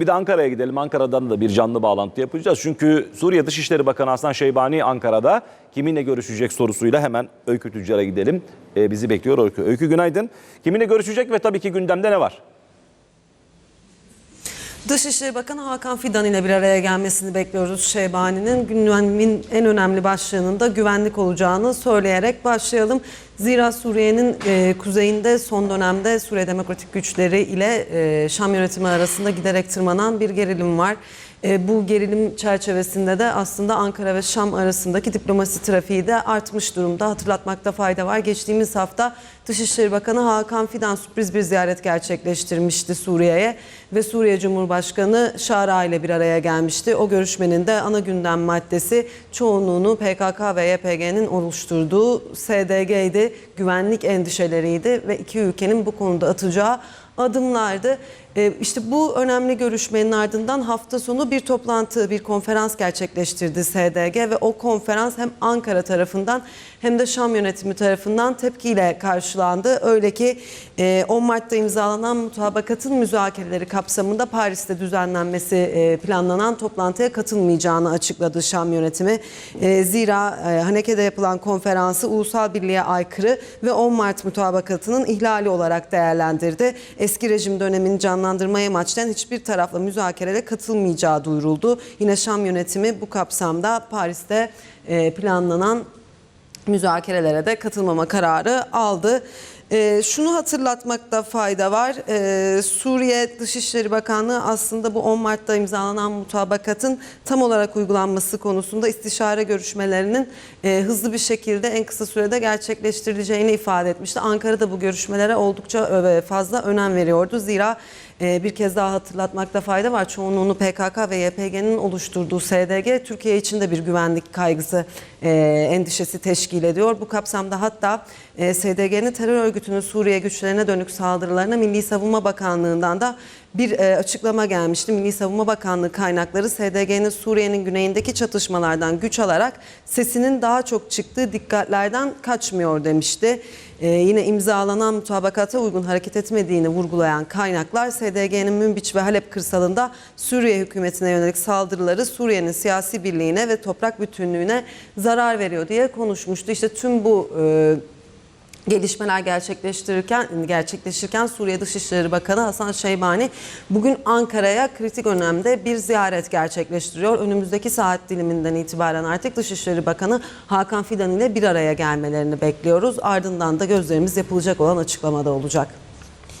Bir de Ankara'ya gidelim. Ankara'dan da bir canlı bağlantı yapacağız. Çünkü Suriye Dışişleri Bakanı Hasan Şeybani Ankara'da kiminle görüşecek sorusuyla hemen Öykü Tüccar'a gidelim. Ee, bizi bekliyor Öykü. Öykü günaydın. Kiminle görüşecek ve tabii ki gündemde ne var? Dışişleri Bakanı Hakan Fidan ile bir araya gelmesini bekliyoruz Şeybani'nin. Gündemin en önemli başlığının da güvenlik olacağını söyleyerek başlayalım. Zira Suriye'nin e, kuzeyinde son dönemde Suriye Demokratik Güçleri ile e, Şam yönetimi arasında giderek tırmanan bir gerilim var. E, bu gerilim çerçevesinde de aslında Ankara ve Şam arasındaki diplomasi trafiği de artmış durumda. Hatırlatmakta fayda var. Geçtiğimiz hafta Dışişleri Bakanı Hakan Fidan sürpriz bir ziyaret gerçekleştirmişti Suriye'ye ve Suriye Cumhurbaşkanı Şara ile bir araya gelmişti. O görüşmenin de ana gündem maddesi çoğunluğunu PKK ve YPG'nin oluşturduğu SDG'ydi. Güvenlik endişeleriydi ve iki ülkenin bu konuda atacağı adımlardı. Ee, İşte bu önemli görüşmenin ardından hafta sonu bir toplantı, bir konferans gerçekleştirdi SDG ve o konferans hem Ankara tarafından hem de Şam yönetimi tarafından tepkiyle karşılandı. Öyle ki e, 10 Mart'ta imzalanan mutabakatın müzakereleri kapsamında Paris'te düzenlenmesi e, planlanan toplantıya katılmayacağını açıkladı Şam yönetimi. E, Zira e, Haneke'de yapılan konferansı ulusal birliğe aykırı ve 10 Mart mutabakatının ihlali olarak değerlendirdi. Eski rejim dönemini canlandırmaya amaçlayan hiçbir tarafla müzakerede katılmayacağı duyuruldu. Yine Şam yönetimi bu kapsamda Paris'te e, planlanan müzakerelere de katılmama kararı aldı. Ee, şunu hatırlatmakta fayda var. Ee, Suriye Dışişleri Bakanlığı aslında bu 10 Mart'ta imzalanan mutabakatın tam olarak uygulanması konusunda istişare görüşmelerinin e, hızlı bir şekilde en kısa sürede gerçekleştirileceğini ifade etmişti. Ankara da bu görüşmelere oldukça e, fazla önem veriyordu. Zira e, bir kez daha hatırlatmakta fayda var. Çoğunluğunu PKK ve YPG'nin oluşturduğu SDG Türkiye için de bir güvenlik kaygısı, e, endişesi teşkil ediyor. Bu kapsamda hatta e, SDG'nin terör örgütünün Suriye güçlerine dönük saldırılarına Milli Savunma Bakanlığı'ndan da bir e, açıklama gelmişti. Milli Savunma Bakanlığı kaynakları SDG'nin Suriye'nin güneyindeki çatışmalardan güç alarak sesinin daha çok çıktığı dikkatlerden kaçmıyor demişti. E, yine imzalanan mutabakata uygun hareket etmediğini vurgulayan kaynaklar SDG'nin Münbiç ve Halep kırsalında Suriye hükümetine yönelik saldırıları Suriye'nin siyasi birliğine ve toprak bütünlüğüne zarar veriyor diye konuşmuştu. İşte tüm bu e, gelişmeler gerçekleştirirken gerçekleşirken Suriye Dışişleri Bakanı Hasan Şeybani bugün Ankara'ya kritik önemde bir ziyaret gerçekleştiriyor. Önümüzdeki saat diliminden itibaren artık Dışişleri Bakanı Hakan Fidan ile bir araya gelmelerini bekliyoruz. Ardından da gözlerimiz yapılacak olan açıklamada olacak.